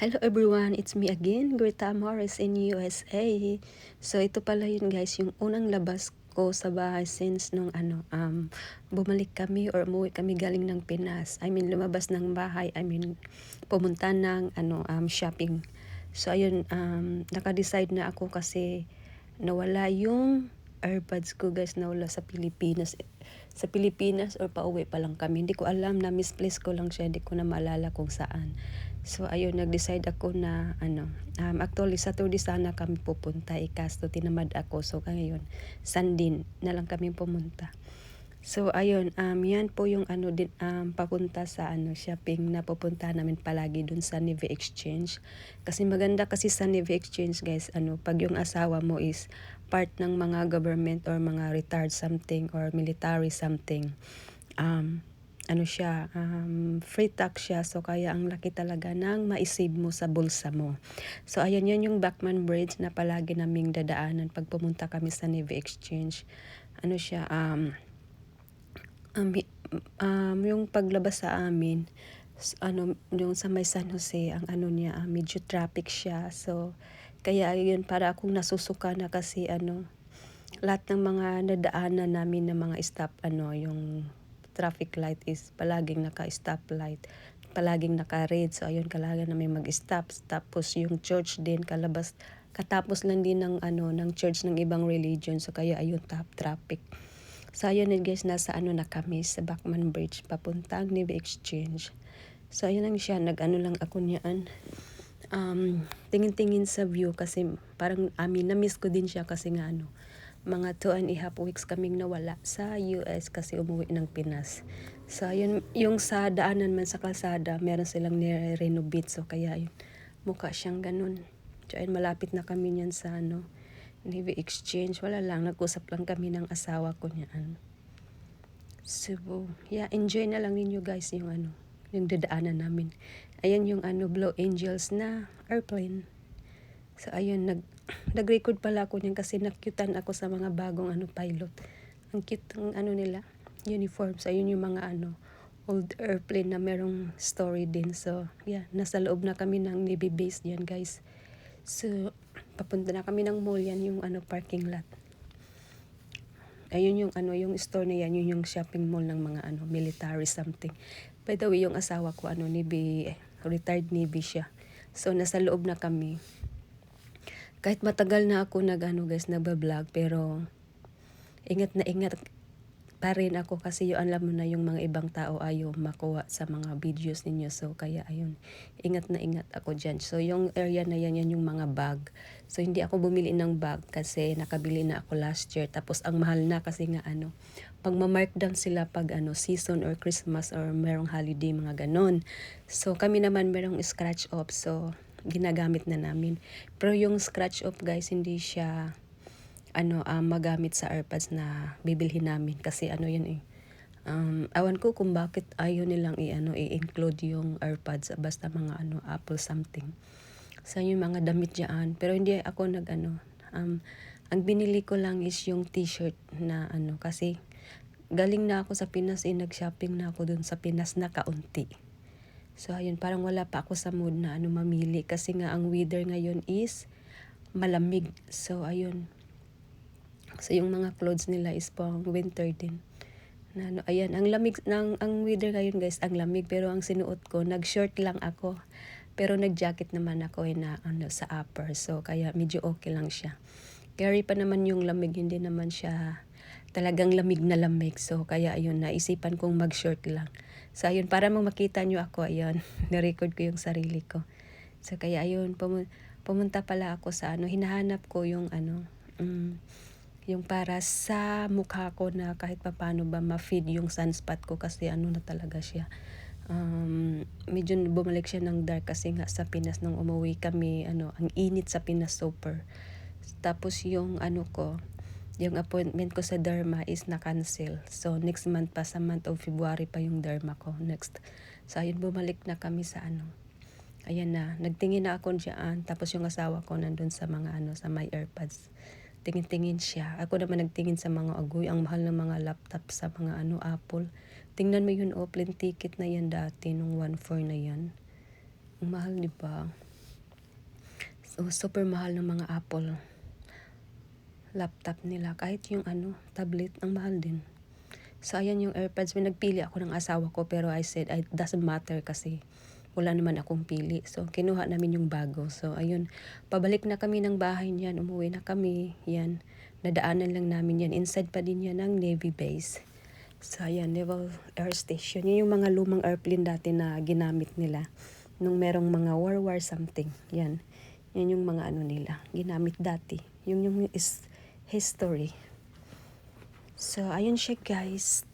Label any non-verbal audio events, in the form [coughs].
Hello everyone, it's me again, Greta Morris in USA. So ito pala yun guys, yung unang labas ko sa bahay since nung ano, um, bumalik kami or umuwi kami galing ng Pinas. I mean, lumabas ng bahay, I mean, pumunta ng ano, um, shopping. So ayun, um, naka-decide na ako kasi nawala yung AirPods ko guys, nawala sa Pilipinas. Sa Pilipinas or pauwi pa lang kami. Hindi ko alam na misplace ko lang siya, hindi ko na maalala kung saan. So ayun, nag-decide ako na ano, um, actually Saturday sana kami pupunta, ikasto tinamad ako. So ngayon, Sunday na lang kami pumunta. So ayun, um, yan po yung ano din um, papunta sa ano shopping na pupunta namin palagi dun sa Navy Exchange. Kasi maganda kasi sa Navy Exchange guys, ano, pag yung asawa mo is part ng mga government or mga retired something or military something. Um, ano siya, um, free tax siya. So, kaya ang laki talaga ng maisave mo sa bulsa mo. So, ayan yun yung Backman Bridge na palagi naming dadaanan pag pumunta kami sa Navy Exchange. Ano siya, um, um, um, yung paglabas sa amin, ano, yung sa may San Jose, ang ano niya, uh, medyo traffic siya. So, kaya yun, para akong nasusuka na kasi ano, lahat ng mga nadaanan namin ng mga stop, ano, yung traffic light is palaging naka-stop light, palaging naka-red. So ayun, kailangan na may mag-stop. Tapos yung church din kalabas katapos lang din ng ano ng church ng ibang religion. So kaya ayun top traffic. So ayun guys, nasa ano na kami sa Backman Bridge papuntang Navy Exchange. So ayun lang siya, nag-ano lang ako niyan. Um, tingin-tingin sa view kasi parang amin na-miss ko din siya kasi nga ano, mga two and a half weeks kaming nawala sa US kasi umuwi ng Pinas. So, yun, yung sa daanan man sa kalsada, meron silang nire-renovate. So, kaya yun, mukha siyang ganun. So, ayun, malapit na kami niyan sa ano, Navy Exchange. Wala lang, nag-usap lang kami ng asawa ko niyan. So, yeah, enjoy na lang ninyo guys yung ano, yung dadaanan namin. Ayan yung ano, Blue Angels na airplane. So, ayun, nag, [coughs] nag-record pala ako niyan kasi nakyutan ako sa mga bagong ano pilot. Ang cute ng ano nila, uniforms. Ayun yung mga ano, old airplane na merong story din. So, yeah, nasa loob na kami ng Navy base diyan, guys. So, [coughs] papunta na kami ng mall yan, yung ano, parking lot. Ayun yung ano, yung store na yan, yun yung shopping mall ng mga ano, military something. By the way, yung asawa ko, ano, Navy, retired Navy siya. So, nasa loob na kami kahit matagal na ako nag ano guys, nagba-vlog pero ingat na ingat pa rin ako kasi yung alam mo na yung mga ibang tao ayaw makuha sa mga videos ninyo. So, kaya ayun, ingat na ingat ako dyan. So, yung area na yan, yan yung mga bag. So, hindi ako bumili ng bag kasi nakabili na ako last year. Tapos, ang mahal na kasi nga ano, pag ma-markdown sila pag ano, season or Christmas or merong holiday, mga ganon. So, kami naman merong scratch off. So, ginagamit na namin. Pero yung scratch off guys, hindi siya ano um, magamit sa AirPods na bibilhin namin kasi ano yun eh. Um, awan ko kung bakit ayaw nilang i-ano i-include yung AirPods basta mga ano Apple something. Sa so, yung mga damit diyan, pero hindi ako nag ano um, ang binili ko lang is yung t-shirt na ano kasi galing na ako sa Pinas eh nag-shopping na ako dun sa Pinas na kaunti. So ayun, parang wala pa ako sa mood na ano mamili kasi nga ang weather ngayon is malamig. So ayun. So yung mga clothes nila is pang winter din. Na, ano, ayan, ang lamig ng ang weather ngayon guys, ang lamig pero ang sinuot ko, nag-short lang ako. Pero nag-jacket naman ako eh, na ano sa upper. So kaya medyo okay lang siya. Carry pa naman yung lamig, hindi naman siya talagang lamig na lamig. So, kaya ayun, naisipan kong mag-short lang. So, ayun, para mo makita nyo ako, ayun, [laughs] na-record ko yung sarili ko. So, kaya ayun, pum- pumunta pala ako sa ano, hinahanap ko yung ano, um, yung para sa mukha ko na kahit papano ba ma-feed yung sunspot ko kasi ano na talaga siya. Um, medyo bumalik siya ng dark kasi nga sa Pinas nung umuwi kami, ano, ang init sa Pinas super. Tapos yung ano ko, yung appointment ko sa derma is na-cancel. So, next month pa, sa month of February pa yung derma ko. Next. So, ayun, bumalik na kami sa ano. Ayan na, nagtingin na ako dyan. Tapos yung asawa ko nandun sa mga ano, sa my AirPods. Tingin-tingin siya. Ako naman nagtingin sa mga agoy. Ang mahal ng mga laptop sa mga ano, Apple. Tingnan mo yun, oh, ticket na yan dati, nung 1.4 na yan. Ang mahal, di ba? Oh, super mahal ng mga Apple laptop nila. Kahit yung ano, tablet, ang mahal din. So, ayan yung AirPods. May nagpili ako ng asawa ko pero I said, it doesn't matter kasi wala naman akong pili. So, kinuha namin yung bago. So, ayun. Pabalik na kami ng bahay niyan. Umuwi na kami. Yan. Nadaanan lang namin yan. Inside pa din yan ng Navy base. So, ayan. Naval Air Station. Yun yung mga lumang airplane dati na ginamit nila. Nung merong mga war war something. Yan. Yan yung mga ano nila. Ginamit dati. Yung yung is history. So, ayun siya guys.